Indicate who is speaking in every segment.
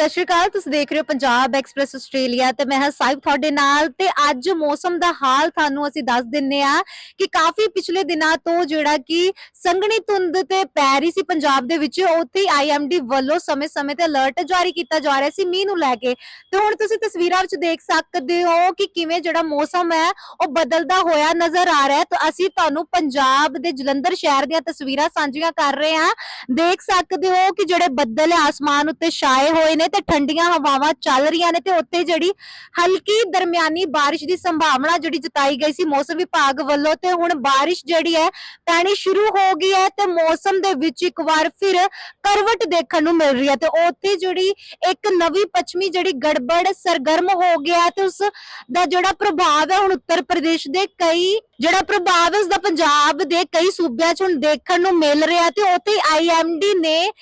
Speaker 1: ਸਤਿ ਸ਼੍ਰੀ ਅਕਾਲ, ਤੁਸੀਂ ਦੇਖ ਰਹੇ ਹੋ ਪੰਜਾਬ ਐਕਸਪ੍ਰੈਸ ਆਸਟ੍ਰੇਲੀਆ ਤੇ ਮੈਂ ਹਾਂ ਸਾਹਿਬ ਤੁਹਾਡੇ ਨਾਲ ਤੇ ਅੱਜ ਮੌਸਮ ਦਾ ਹਾਲ ਤੁਹਾਨੂੰ ਅਸੀਂ ਦੱਸ ਦਿੰਨੇ ਆ ਕਿ ਕਾਫੀ ਪਿਛਲੇ ਦਿਨਾਂ ਤੋਂ ਜਿਹੜਾ ਕਿ ਸੰਘਣੀ ਧੁੰਦ ਤੇ ਪੈ ਰਹੀ ਸੀ ਪੰਜਾਬ ਦੇ ਵਿੱਚ, ਉੱਥੇ ਆਈਐਮਡੀ ਵੱਲੋਂ ਸਮੇਂ-ਸਮੇਂ ਤੇ ਅਲਰਟ ਜਾਰੀ ਕੀਤਾ ਜਾ ਰਿਹਾ ਸੀ ਮੀਂਹ ਨੂੰ ਲੈ ਕੇ। ਤੇ ਹੁਣ ਤੁਸੀਂ ਤਸਵੀਰਾਂ ਵਿੱਚ ਦੇਖ ਸਕਦੇ ਹੋ ਕਿ ਕਿਵੇਂ ਜਿਹੜਾ ਮੌਸਮ ਹੈ, ਉਹ ਬਦਲਦਾ ਹੋਇਆ ਨਜ਼ਰ ਆ ਰਿਹਾ ਹੈ। ਤਾਂ ਅਸੀਂ ਤੁਹਾਨੂੰ ਪੰਜਾਬ ਦੇ ਜਲੰਧਰ ਸ਼ਹਿਰ ਦੀਆਂ ਤਸਵੀਰਾਂ ਸਾਂਝੀਆਂ ਕਰ ਰਹੇ ਹਾਂ। ਦੇਖ ਸਕਦੇ ਹੋ ਕਿ ਜਿਹੜੇ ਬੱਦਲ ਆਸਮਾਨ ਉੱਤੇ ਛਾਏ ਹੋਏ ਨੇ ਤੇ ਠੰਡੀਆਂ ਹਵਾਵਾਂ ਚੱਲ ਰਹੀਆਂ ਨੇ ਤੇ ਉੱਤੇ ਜਿਹੜੀ ਹਲਕੀ ਦਰਮਿਆਨੀ ਬਾਰਿਸ਼ ਦੀ ਸੰਭਾਵਨਾ ਜਿਹੜੀ ਜਤਾਈ ਗਈ ਸੀ, ਮੌਸਮ ਵਿਭਾਗ ਵੱਲੋਂ ਤੇ ਹੁਣ ਬਾਰਿਸ਼ ਜਿਹੜੀ ਹੈ ਪੈਣੀ ਸ਼ੁਰੂ ਹੋ ਗਈ ਹੈ ਤੇ ਮੌਸਮ ਦੇ ਵਿੱਚ ਇੱਕ ਵਾਰ ਫਿਰ ਕਰਵਟ ਦੇਖਣ ਨੂੰ ਮਿਲ ਰਹੀ ਹੈ ਤੇ ਉੱਥੇ ਜਿਹੜੀ ਇੱਕ ਨਵੀਂ ਪੱਛਮੀ ਜਿਹੜੀ ਗੜਬੜ, ਸਰਗਰਮ ਹੋ ਗਿਆ ਤੇ ਉਸ ਦਾ ਜਿਹੜਾ ਪ੍ਰਭਾਵ ਹੈ ਹੁਣ ਉੱਤਰ ਪ੍ਰਦੇਸ਼ ਦੇ ਕਈ ਜਿਹੜਾ ਪ੍ਰਭਾਵ ਹੈ ਦਾ ਪੰਜਾਬ ਦੇ ਕਈ ਸੂਬਿਆਂ 'ਚ ਹੁਣ ਦੇਖਣ ਨੂੰ ਮਿਲ ਰਿਹਾ ਤੇ ਉੱਥੇ ਆਈਐਮਡੀ ਨੇ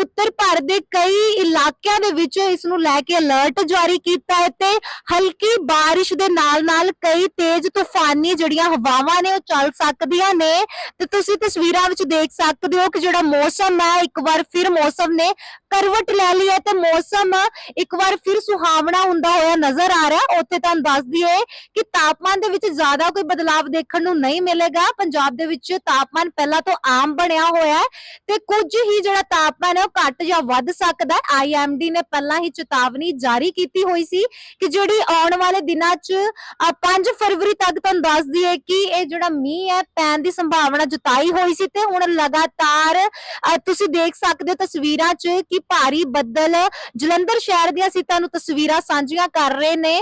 Speaker 1: ਉੱਤਰ ਭਾਰਤ ਦੇ ਕਈ ਇਲਾਕਿਆਂ ਦੇ ਵਿੱਚ ਇਸ ਨੂੰ ਲੈ ਕੇ ਅਲਰਟ ਜਾਰੀ ਕੀਤਾ ਹੈ ਤੇ ਹਲਕੀ ਬਾਰਿਸ਼ ਦੇ ਨਾਲ-ਨਾਲ ਕਈ ਤੇਜ਼ ਤੂਫਾਨੀ ਜਿਹੜੀਆਂ ਹਵਾਵਾਂ ਨੇ ਉਹ ਚੱਲ ਸਕਦੀਆਂ ਨੇ। ਤੇ ਤੁਸੀਂ ਤਸਵੀਰਾਂ ਵਿੱਚ ਦੇਖ ਸਕਦੇ ਹੋ ਕਿ ਜਿਹੜਾ ਮੌਸਮ ਹੈ, ਇੱਕ ਵਾਰ ਫਿਰ ਮੌਸਮ ਨੇ ਕਰਵਟ ਲੈ ਲਈ ਹੈ ਤੇ ਮੌਸਮ ਇੱਕ ਵਾਰ ਫਿਰ ਸੁਹਾਵਣਾ ਹੁੰਦਾ ਹੋਇਆ ਨਜ਼ਰ ਆ ਰਿਹਾ। ਉੱਥੇ ਤੁਹਾਨੂੰ ਦੱਸ ਦਈਏ ਕਿ ਤਾਪਮਾਨ ਦੇ ਵਿੱਚ ਜ਼ਿਆਦਾ ਕੋਈ ਬਦਲਾਵ ਦੇਖਣ ਨੂੰ ਨਹੀਂ ਮਿਲੇਗਾ। ਪੰਜਾਬ ਦੇ ਵਿੱਚ ਤਾਪਮਾਨ ਪਹਿਲਾਂ ਤੋਂ ਆਮ ਬਣਿਆ ਹੋਇਆ ਹੈ ਤੇ ਕੁਝ ਹੀ ਜਿਹੜਾ ਤਾਪਮਾਨ ਹੈ ਉਹ ਘੱਟ ਜਾਂ ਵੱਧ ਸਕਦਾ ਹੈ। ਆਈਐਮਡੀ ਨੇ ਪਹਿਲਾਂ ਹੀ ਚੇਤਾਵਨੀ ਜਾਰੀ ਕੀਤੀ ਹੋਈ ਸੀ ਕਿ ਜਿਹੜੀ ਆਉਣ ਵਾਲੇ ਦਿਨਾਂ 'ਚ 5 ਫਰਵਰੀ ਤੱਕ ਤੁਹਾਨੂੰ ਦੱਸ ਦਈਏ ਕਿ ਇਹ ਜਿਹੜਾ ਮੀਂਹ ਹੈ, ਪੈਣ ਦੀ ਸੰਭਾਵਨਾ ਜਤਾਈ ਹੋਈ ਸੀ ਤੇ ਹੁਣ ਲਗਾਤਾਰ ਤੁਸੀਂ ਦੇਖ ਸਕਦੇ ਹੋ ਤਸਵੀਰਾਂ 'ਚ ਕਿ ਭਾਰੀ ਬੱਦਲ ਜਲੰਧਰ ਸ਼ਹਿਰ ਦੀਆਂ ਅਸੀਂ ਤੁਹਾਨੂੰ ਤਸਵੀਰਾਂ ਸਾਂਝੀਆਂ ਕਰ ਰਹੇ ਨੇ।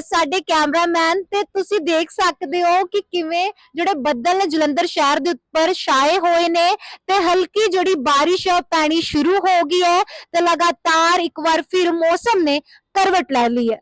Speaker 1: ਸਾਡੇ ਕੈਮਰਾਮੈਨ ਤੇ ਤੁਸੀਂ ਦੇਖ ਸਕਦੇ ਹੋ ਕਿ ਕਿਵੇਂ ਜਿਹੜੇ ਬੱਦਲ ਨੇ ਜਲੰਧਰ ਸ਼ਹਿਰ ਦੇ ਉੱਪਰ ਛਾਏ ਹੋਏ ਨੇ ਤੇ ਹਲਕੀ ਜਿਹੜੀ ਬਾਰਿਸ਼ ਹੈ ਉਹ ਪੈਣੀ ਸ਼ੁਰੂ ਹੋ ਗਈ ਹੈ ਤੇ ਲਗਾਤਾਰ ਇੱਕ ਵਾਰ ਫਿਰ ਮੌਸਮ ਨੇ ਕਰਵਟ ਲੈ ਲਈ ਹੈ।